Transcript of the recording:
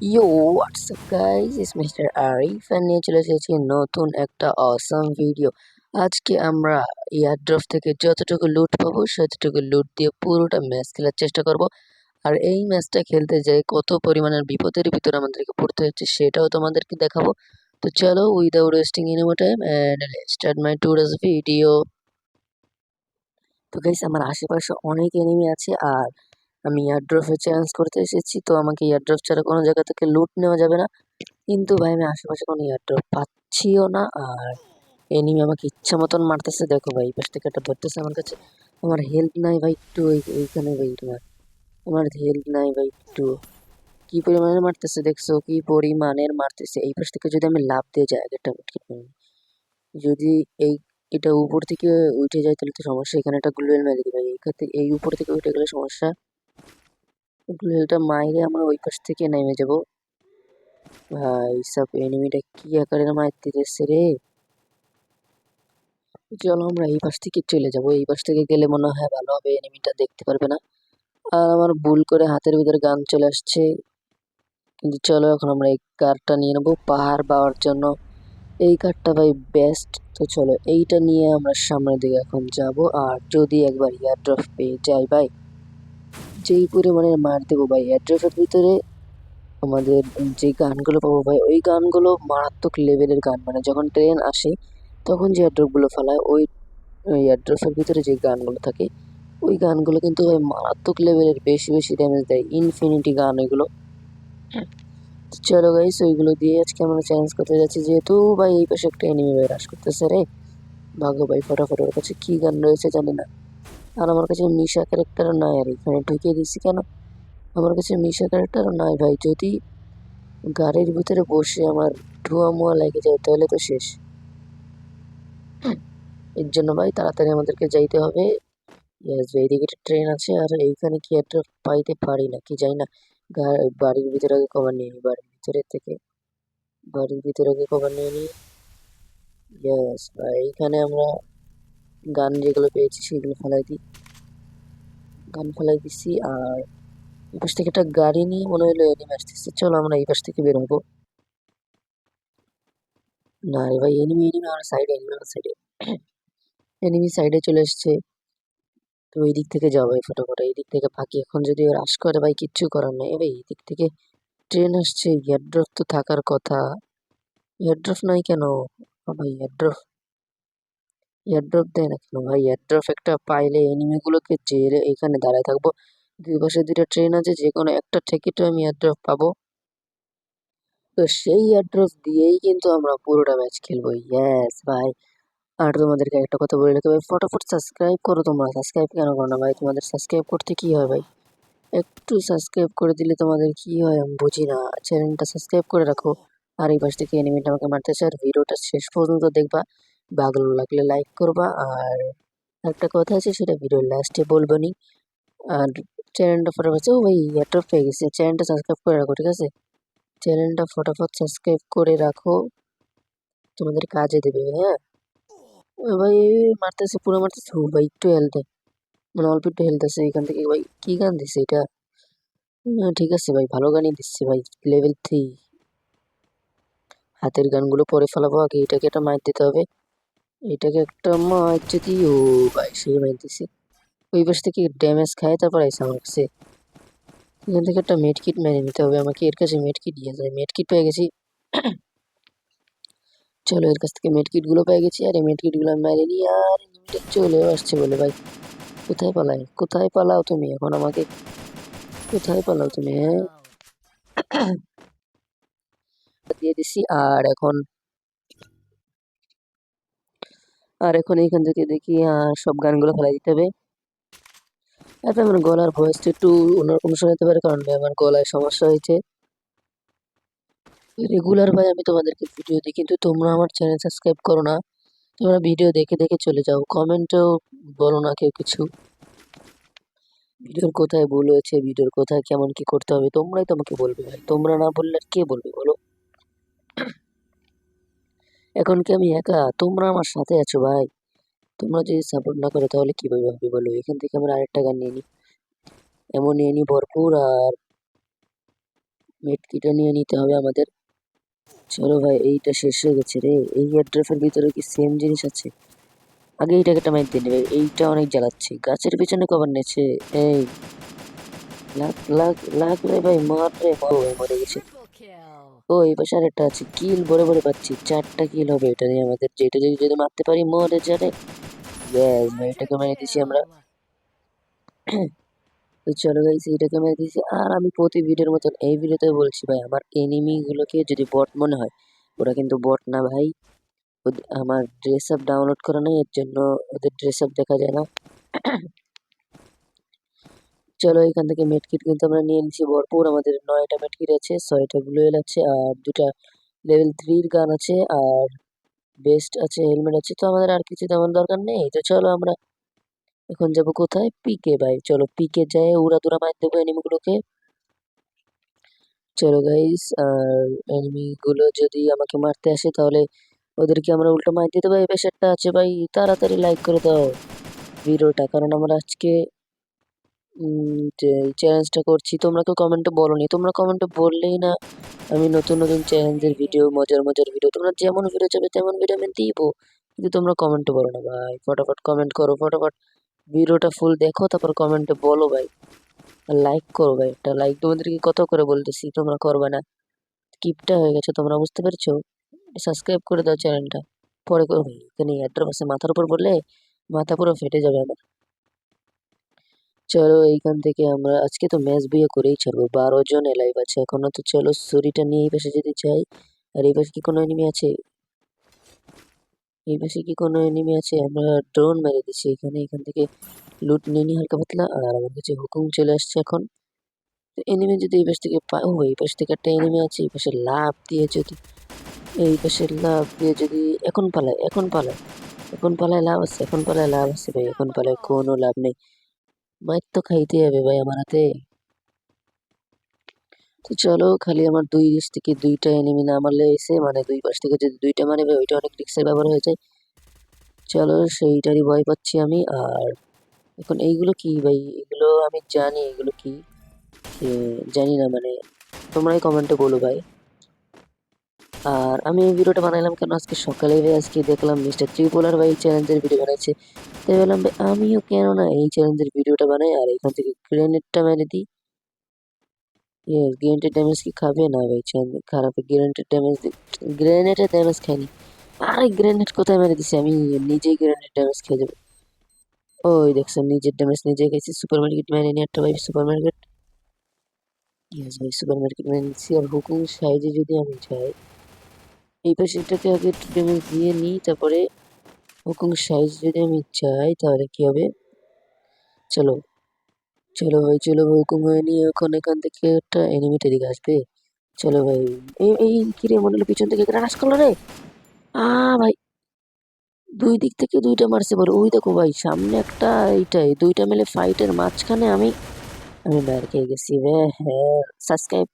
Yo what's up guys is mister Arif আর নিয়ে চলে এসেছি নতুন একটা অসাম ভিডিও আজকে আমরা এয়ারড্রপ থেকে যতটুকু লুট পাবো ততটুকু লুট দিয়ে পুরোটা ম্যাচ খেলার চেষ্টা করব। আর এই ম্যাচটা খেলতে যাই কত পরিমাণের বিপদের ভিতরে আমাদেরকে পড়তে হচ্ছে সেটাও তোমাদেরকে দেখাবো। তো চলো without wasting any time and start my today's video তো গাইস আমার আশেপাশে অনেক এনিমি আছে, আর আমি এয়ারড্রপে চ্যালেঞ্জ করতে এসেছি, তো আমাকে এয়ারড্রপ ছাড়া কোনো জায়গা থেকে লুট নেওয়া যাবে না। কিন্তু ভাই, আমি আশেপাশে কোনো এয়ারড্রপ পাচ্ছিও না আর এনিমি আমাকে ইচ্ছা মতন মারতেছে। দেখো ভাই পাশ থেকে একটা ধরতেছে আমার কাছে। আমার হেল্প নাই ভাই একটু ওই এইখানে ভাই তোমার, আমার হেল্প নাই ভাই একটু। কি পরিমাণের মারতেছে দেখছ? কি পরিমাণের মারতেছে? এই পাশ থেকে যদি আমি লাভ দিয়ে যাই মুটকি যদি এই, এটা উপর থেকে উঠে যায়, তাহলে তো সমস্যা। এখানে একটা গ্লুয়েল মেরে দিই ভাই। এইখান থেকে এই উপর থেকে উঠে গেলে সমস্যা গ্লুয়েলটা মাইরে আমরা ওই পাশ থেকে নেমে যাব। ভাই, সব এনিমিটা কি আকারের মারতেছে রে? চলো আমরা এই পাশ থেকে চলে যাব। এই পাশ থেকে গেলে মনে হয় ভালো হবে এনিমিটা দেখতে পারবে না। আর আমার ভুল করে হাতের ভিতরে গান চলে আসছে। কিন্তু চলো এখন আমরা এই কারটা নিয়ে নেব পাহাড় পাওয়ার জন্য। এই কারটা ভাই বেস্ট তো চলো এইটা নিয়ে আমরা সামনের দিকে এখন যাব। আর যদি একবার এয়ারড্রপ পেয়ে যাই ভাই যেই পরিমাণে মার দেবো ভাই অ্যাড্রেসের ভিতরে আমাদের যে গানগুলো পাবো ভাই, ওই গানগুলো মারাত্মক লেভেলের গান। মানে যখন ট্রেন আসে, তখন যে এয়ারড্রপগুলো ফেলায়, ওই এয়ারড্রপের ভিতরে যে গানগুলো থাকে, ওই গানগুলো কিন্তু ভাই মারাত্মক লেভেলের বেশি বেশি ড্যামেজ দেয়। ইনফিনিটি গান ওইগুলো। চলো গাইস ওইগুলো দিয়ে আজকে আমরা চ্যালেঞ্জ করতে যাচ্ছি। যেহেতু ভাই এই পাশে একটা এনিমি ভাই রাশ করতেছে রে, ভাগ্য ভাই, ফটাফট ওর কাছে কী গান রয়েছে জানি না। আর আমার কাছে মিশা ক্যারেক্টারও নাই, আর এখানে ঢুকিয়ে দিচ্ছি কেন? আমার কাছে মিশা ক্যারেক্টারও নাই ভাই, যদি গাড়ির ভিতরে বসে আমার ধোঁয়া মোয়া লেগে যায় তাহলে তো শেষ। এর জন্য ভাই তাড়াতাড়ি আমাদেরকে যাইতে হবে। একটা ট্রেন আছে, আর এইখানে কি একটা পাইতে পারি না, কি যাই না। বাড়ির ভিতরে আগে কভার নিয়ে নিই বাড়ির ভিতরে থেকে। বাড়ির ভিতরে আগে কভার নিয়ে নিই ইয়াস এইখানে আমরা গান যেগুলো পেয়েছি সেগুলো ফেলাই দিই। গান ফেলাই দিচ্ছি আর এই পাশ থেকে একটা গাড়ি নিয়ে মনে হলো এনিমি আসতেছে। চলো আমরা এই পাশ থেকে বের হব না রে ভাই, এনিমি এনিমি আমার সাইডে এনিমি আমার সাইডে এনিমি সাইডে চলে এসছে। তো ওই দিক থেকে যাও ভাই ফটোফটো। এই দিক থেকে ফাঁকি। এখন যদি রাশ করে ভাই, কিচ্ছু করার নেই। ভাই এই দিক থেকে ট্রেন আসছে। এয়ারড্রপ তো থাকার কথা। এয়ারড্রপ নাই কেন? ভাই এয়ারড্রপ এয়ারড্রপ দেয় না কেন ভাই, এয়ারড্রপ একটা পাইলে এনিমিগুলোকে জেলে এখানে দাঁড়ায় থাকব। দুই পাশে দুইটা ট্রেন আছে যে কোনো একটা তো আমি এয়ারড্রপ পাবো। তো সেই এয়ারড্রপ দিয়েই কিন্তু আমরা পুরোটা ম্যাচ খেলব। ইয়াস, ভাই। আর তোমাদেরকে একটা কথা বলে রাখি, ভাই, ফটাফট সাবস্ক্রাইব করো তোমরা। সাবস্ক্রাইব কেন করো না, ভাই? তোমাদের সাবস্ক্রাইব করতে কী হয়, ভাই? একটু সাবস্ক্রাইব করে দিলে তোমাদের কী হয় আমি বুঝি না। চ্যানেলটা সাবস্ক্রাইব করে রাখো। আর এই পাশ থেকে এনিমিটা আমাকে মারতেছে। আর ভিডিওটা শেষ পর্যন্ত দেখবা। ভালো লাগলে লাইক করবা। আর একটা কথা আছে, সেটা ভিডিওর লাস্টে বলব নি। আর চ্যানেলটা ফটাফট ও ভাই এয়ারটপ পেয়ে গেছে। চ্যানেলটা সাবস্ক্রাইব করে রাখো, ঠিক আছে? চ্যানেলটা ফটাফট সাবস্ক্রাইব করে রাখো। তোমাদের কাজে দেবে হ্যাঁ? ভাই, মারতেছে, পুরো মারতেছে। ও ভাই, একটু হেলথ মানে অল্প একটু হেলথ আছে এখান থেকে। ভাই, কি গান দিছে এটা? ঠিক আছে ভাই, ভালো গানই দিচ্ছে ভাই। লেভেল থ্রি হাতের গানগুলো পরে ফেলাবো আগে, এটাকে একটা মার দিতে হবে। এটাকে একটা মার যদি ও ভাই সেই মার দিছে ওই পাশ থেকে ড্যামেজ খায় তারপর আইসা আমার কাছে। এখান থেকে একটা মেডকিট মেরে নিতে হবে আমাকে এর কাছে মেডকিট দিয়ে যায়। মেডকিট পেয়ে গেছি। চলো এর কাছ থেকে মেডকিটগুলো পেয়ে গেছি আর এই মেডকিটগুলো মেরে নিই আর এনিমিটা চলেও আসছে বলে ভাই। কোথায় পালাই? কোথায় পালাও তুমি? এখন আমাকে কোথায় পালাও তুমি হ্যাঁ? দিয়ে দিছি আর এখন আর এখন এইখান থেকে দেখি সব গানগুলো ফেলাই দিতে হবে। তারপরে আমার গলার ভয়েসটা একটু অন্যরকম শোনাতে পারে, কারণ আমার গলায় সমস্যা হয়েছে। রেগুলার ভাই, আমি তোমাদেরকে ভিডিও দিই, কিন্তু তোমরা আমার চ্যানেল সাবস্ক্রাইব করো না। তোমরা ভিডিও দেখে দেখে চলে যাও কমেন্টেও বলো না কেউ কিছু। ভিডিওর কোথায় ভুল হয়েছে ভিডিওর কোথায় কেমন কি করতে হবে, তোমরাই তোমাকে বলবে ভাই। তোমরা না বললে কে বলবে বলো? এখন কি আমি একা? তোমরা আমার সাথে আছো ভাই। তোমরা যদি সাপোর্ট না করো তাহলে কীভাবে হবে বলো? এখান থেকে আমরা আরেকটা গান নিয়ে নিই এমন নিয়ে নিই ভরপুর আর মেটকিটা নিয়ে নিতে হবে আমাদের। চলো ভাই, এইটা শেষ হয়ে গেছে রে। এই এয়ারড্রপের ভিতরে কি সেম জিনিস আছে? আগে এইটাকে একটা মাইক দিয়ে নেবে। এইটা অনেক জ্বালাচ্ছে। গাছের পিছনে কবার নেছে। এই লাগ লাগ লাগ রে ভাই, মার রে মরে গেছে। ও, এই পাশে আরেকটা আছে। কিল বড় বড় পাচ্ছি। চারটা কিল হবে এটা নিয়ে আমাদের। যেটা যদি যদি মারতে পারি, মরে যাবে। ব্যাস ভাই, এটাকে মেরে দিছি আমরা। তো চলো গাইস এটাকে মেরে দিয়েছি আর আমি প্রতি ভিডিওর মতন এই ভিডিওতে বলছি ভাই, আমার এনিমি গুলোকে যদি বট মনে হয়, ওরা কিন্তু বট না ভাই। আমার ড্রেস আপ ডাউনলোড করা নেই, এর জন্য ওদের ড্রেস আপ দেখা যায় না। চলো এখান থেকে মেটকিট কিন্তু আমরা নিয়ে নিচ্ছি ভরপুর। আমাদের নয়টা মেটকিট আছে, ছয়টা গ্লুয়েল আছে, আর দুটা লেভেল থ্রির গান আছে, আর বেস্ট আছে হেলমেট আছে। তো আমাদের আর কিছু তেমন দরকার নেই। তো চলো আমরা এখন যাব কোথায়? পিকে ভাই, চলো পিকে যাই উড়া দুরা মার দেবো এনিমিগুলোকে চলো গাইস আর এনিমি গুলো যদি আমাকে মারতে আসে তাহলে ওদেরকে আমরা উল্টো মার দিতে ভাই প্রেশারটা আছে ভাই, তাড়াতাড়ি লাইক করে দাও ভিডিওটা। কারণ আমরা আজকে চ্যালেঞ্জটা করছি। তোমরা কেউ কমেন্টে বলোনি। তোমরা কমেন্টে বললেই না আমি নতুন নতুন চ্যালেঞ্জের ভিডিও মজার মজার ভিডিও তোমরা যেমন ভিডিও চাবে তেমন ভিডিও আমি দিব। কিন্তু তোমরা কমেন্টে বলো না ভাই। ফটাফট কমেন্ট করো, ফটাফট ভিডিওটা ফুল দেখো, তারপর কমেন্টে বলো ভাই। আর লাইক করো ভাই একটা লাইক তোমাদেরকে কত করে বলতেছি, তোমরা করবে না। স্কিপটা হয়ে গেছে, তোমরা বুঝতে পেরেছ? সাবস্ক্রাইব করে দাও চ্যানেলটা পরে করো ভাই। এখানে অ্যাড্রেস আছে, মাথার উপর বললে মাথা পুরো ফেটে যাবে আমার। চলো এইখান থেকে আমরা, আজকে তো ম্যাচ বিয়ে করেই ছাড়বো, বারো জন লাইভ আছে, এখনও তো চলো ছুরিটা নিয়ে এই পাশে যদি চাই আর এই পাশে কি কোনো এনিমি আছে? এই পাশে কি কোনো এনিমি আছে? আমরা ড্রোন মেরে দিচ্ছি এখানে এখান থেকে লুট নিয়ে নিই হালকা পাতলা, আর আমার কাছে হুকুম চলে আসছে এখন। এনিমি যদি এই পাশ থেকে পাই ও এই পাশ থেকে একটা এনিমি আছে, এই পাশে লাভ দিয়ে যদি, এই পাশে লাভ দিয়ে যদি, এখন পালায় এখন পালায় এখন পালায় লাভ আছে, এখন পালায় লাভ আছে ভাই, এখন পালায় কোনো লাভ নেই। মাইর তো খাইতে হবে ভাই আমার হাতে তো চলো, খালি আমার দুই দিক থেকে দুইটা এনিমি না মারলে এসে মানে দুই পাশ থেকে যদি দুইটা মারে ভাই, ওইটা অনেক রিক্সের ব্যাপার হয়ে যায়। চলো, সেইটারই ভয় পাচ্ছি আমি, আর এখন এইগুলো কি ভাই? এগুলো আমি জানি, এগুলো কি? জানি না মানে তোমরাই কমেন্টে বলো ভাই। আর আমি এই ভিডিওটা বানাইলাম কেন? আজকে সকালে আজকে দেখলাম মিস্টার ত্রিপোলার ভাই চ্যালেঞ্জের ভিডিও বানাচ্ছে তাই বললাম ভাই, আমিও কেন না এই চ্যালেঞ্জের ভিডিওটা বানাই আর এখান থেকে গ্রেনেডটা মেরে দিই। ইয়েস গ্রেনেডের ড্যামেজ কি খাবে? না ভাই খারাপ গ্রেনেডের ড্যামেজ গ্রেনেডের ড্যামেজ খায়নি আরে গ্রেনেড কোথায় মেরে দিছি? আমি নিজেই গ্রেনেড ড্যামেজ খেয়ে যাব। ওই দেখছ, নিজের ড্যামেজ নিজে গেছি সুপার মার্কেট মেরে নিয়ে একটা ভাই সুপার মার্কেট ইয়েস ভাই সুপার মার্কেট মেরে নিচ্ছি আর হুকুম সাইজে যদি আমি যাই এই পাশেটাকে আগে একটু ড্যামেজ দিয়ে নিই, তারপরে হুকুম সাইজ যদি আমি চাই তাহলে কি হবে? চলো চলো ভাই চলো ভাই হুকুম হয়ে নিয়ে এখন এখান থেকে একটা এনিমিটা দিকে আসবে। চলো ভাই, এই এই কিরে মনে হলো পিছন থেকে ক্রাশ করল রে? আ, ভাই, দুই দিক থেকে দুইটা মারছে বলো। ওই দেখো ভাই, সামনে একটা এইটাই, দুইটা মিলে ফাইটের মাঝখানে আমি আমি বাইরে খেয়ে গেছি। হ্যাঁ হ্যাঁ সাবস্ক্রাইব